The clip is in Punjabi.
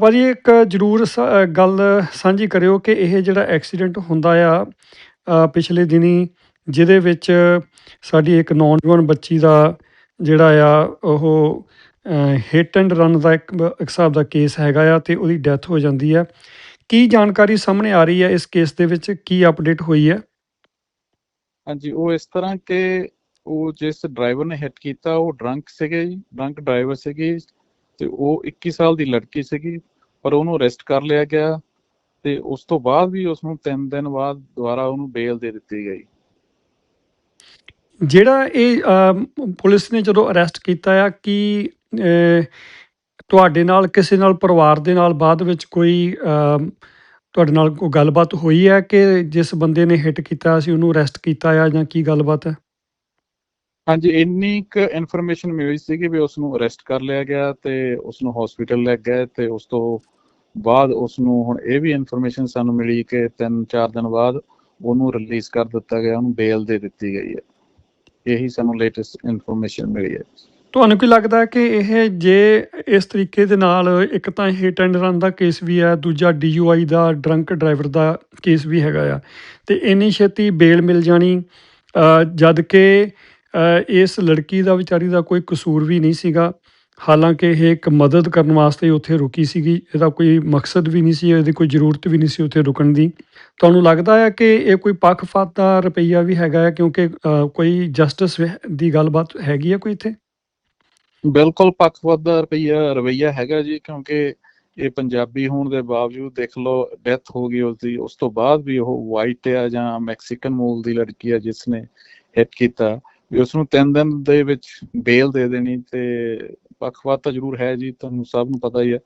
ਭਾਜੀ ਇੱਕ ਜ਼ਰੂਰ ਸ- ਗੱਲ ਸਾਂਝੀ ਕਰਿਓ ਕਿ ਇਹ ਜਿਹੜਾ ਐਕਸੀਡੈਂਟ ਹੁੰਦਾ ਆ ਅ, ਪਿਛਲੇ ਦਿਨੀ ਜਿਹਦੇ ਵਿੱਚ ਸਾਡੀ ਇੱਕ ਨੌਜਵਾਨ ਬੱਚੀ ਦਾ ਜਿਹੜਾ ਆ ਉਹ ਹਿੱਟ ਐਂਡ ਰਨ ਦਾ ਇੱਕ ਬ- ਇੱਕ ਹਿਸਾਬ ਦਾ ਕੇਸ ਹੈਗਾ ਆ ਤੇ ਉਹਦੀ ਡੈਥ ਹੋ ਜਾਂਦੀ ਆ। ਕੀ ਜਾਣਕਾਰੀ ਸਾਹਮਣੇ ਆ ਰਹੀ ਹੈ ਇਸ ਕੇਸ ਦੇ ਵਿੱਚ? ਕੀ ਅਪਡੇਟ ਹੋਈ ਹੈ ਹਾਂਜੀ ਉਹ ਇਸ ਤਰ੍ਹਾਂ ਕਿ ਉਹ ਜਿਸ ਡਰਾਈਵਰ ਨੇ ਹਿੱਟ ਕੀਤਾ ਉਹ ਡਰੰਕ ਸੀਗੇ ਜੀ ਡਰੰਕ ਡਰਾਈਵਰ ਸੀਗੇ। ਤੇ ਉਹ 21 ਸਾਲ ਦੀ ਲੜਕੀ ਸੀਗੀ, ਪਰ ਉਹਨੂੰ ਅਰੈਸਟ ਕਰ ਲਿਆ ਗਿਆ ਤੇ ਉਸ ਤੋਂ ਬਾਅਦ ਵੀ ਉਸ ਨੂੰ 3 ਦਿਨ ਬਾਅਦ ਦੁਬਾਰਾ ਉਹਨੂੰ ਬੇਲ ਦੇ ਦਿੱਤੀ ਗਈ। ਜਿਹੜਾ ਇਹ ਪੁਲਿਸ ਨੇ ਜਦੋਂ ਅਰੈਸਟ ਕੀਤਾ ਆ, ਕੀ ਤੁਹਾਡੇ ਨਾਲ, ਕਿਸੇ ਨਾਲ, ਪਰਿਵਾਰ ਦੇ ਨਾਲ ਬਾਅਦ ਵਿੱਚ ਕੋਈ ਤੁਹਾਡੇ ਨਾਲ ਕੋਈ ਗੱਲਬਾਤ ਹੋਈ ਹੈ ਕਿ ਜਿਸ ਬੰਦੇ ਨੇ ਹਿੱਟ ਕੀਤਾ ਸੀ ਉਹਨੂੰ ਅਰੈਸਟ ਕੀਤਾ ਆ ਜਾਂ ਕੀ ਗੱਲਬਾਤ ਹੈ? ਹਾਂਜੀ, ਇੰਨੀ ਕੁ ਇਨਫੋਰਮੇਸ਼ਨ ਮਿਲੀ ਸੀ ਕਿ ਵੀ ਉਸ ਨੂੰ ਅਰੈਸਟ ਕਰ ਲਿਆ ਗਿਆ ਤੇ ਉਸ ਨੂੰ ਹਸਪੀਟਲ ਲੈ ਗਏ ਤੇ ਉਸ ਤੋਂ ਬਾਅਦ ਉਸ ਨੂੰ ਹੁਣ ਇਹ ਵੀ ਇਨਫੋਰਮੇਸ਼ਨ ਸਾਨੂੰ ਮਿਲੀ ਕਿ 3-4 ਦਿਨ ਬਾਅਦ ਉਹਨੂੰ ਰਿਲੀਜ਼ ਕਰ ਦਿੱਤਾ ਗਿਆ, ਉਹਨੂੰ ਬੇਲ ਦੇ ਦਿੱਤੀ ਗਈ ਹੈ। ਇਹੀ ਸਾਨੂੰ ਲੇਟੈਸਟ ਇਨਫੋਰਮੇਸ਼ਨ ਮਿਲੀ ਹੈ। ਤੁਹਾਨੂੰ ਕੀ ਲੱਗਦਾ ਕਿ ਇਹ ਜੇ ਇਸ ਤਰੀਕੇ ਦੇ ਨਾਲ ਇੱਕ ਤਾਂ ਹਿੱਟ ਐਂਡ ਰਨ ਦਾ ਕੇਸ ਵੀ ਹੈ, ਦੂਜਾ ਡੀਯੂਆਈ ਦਾ ਡਰੰਕ ਡਰਾਈਵਰ ਦਾ ਕੇਸ ਵੀ ਹੈਗਾ ਆ, ਤੇ ਇੰਨੀ ਛੇਤੀ ਬੇਲ ਮਿਲ ਜਾਣੀ ਜਦ ਕਿ ਇਸ ਲੜਕੀ ਦਾ ਵਿਚਾਰੀ ਦਾ ਕੋਈ ਕਸੂਰ ਵੀ ਨਹੀਂ ਸੀਗਾ। ਹਾਲਾਂਕਿ ਇਹ ਇੱਕ ਮਦਦ ਕਰਨ ਵਾਸਤੇ ਉੱਥੇ ਰੁਕੀ ਸੀਗੀ। ਇਹਦਾ ਕੋਈ ਮਕਸਦ ਵੀ ਨਹੀਂ ਸੀ, ਇਹਦੀ ਕੋਈ ਜ਼ਰੂਰਤ ਵੀ ਨਹੀਂ ਸੀ ਉੱਥੇ ਰੁਕਣ ਦੀ। ਤੁਹਾਨੂੰ ਲੱਗਦਾ ਹੈ ਕਿ ਇਹ ਕੋਈ ਪੱਖਪਾਤ ਦਾ ਰੁਪਈਆ ਵੀ ਹੈਗਾ ਹੈ ਕਿਉਂਕਿ ਕੋਈ ਜਸਟਿਸ ਦੀ ਗੱਲਬਾਤ ਹੈਗੀ ਹੈ ਕੋਈ ਇੱਥੇ? ਬਿਲਕੁਲ ਪੱਖਪਾਤ ਦਾ ਰਵਈਆ ਰਵਈਆ ਹੈਗਾ ਜੀ ਕਿਉਂਕਿ ਇਹ ਪੰਜਾਬੀ ਹੋਣ ਦੇ ਬਾਵਜੂਦ ਦੇਖ ਲਓ, ਡੈਥ ਹੋ ਗਈ ਉਸਦੀ ਉਸ ਤੋਂ ਬਾਅਦ ਵੀ ਉਹ ਵਾਈਟ ਆ ਜਾਂ ਮੈਕਸੀਕਨ ਮੂਲ ਦੀ ਲੜਕੀ ਆ ਜਿਸ ਨੇ ਹਿੱਟ ਕੀਤਾ। ਵੀ ਉਸ ਨੂੰ 3 ਦਿਨ ਦੇ ਵਿੱਚ ਬੇਲ ਦੇ ਦੇਣੀ ਤੇ ਪੱਖਪਾਤ ਤਾਂ ਜ਼ਰੂਰ ਹੈ ਜੀ, ਤੁਹਾਨੂੰ ਸਭ ਨੂੰ ਪਤਾ ਹੀ ਹੈ।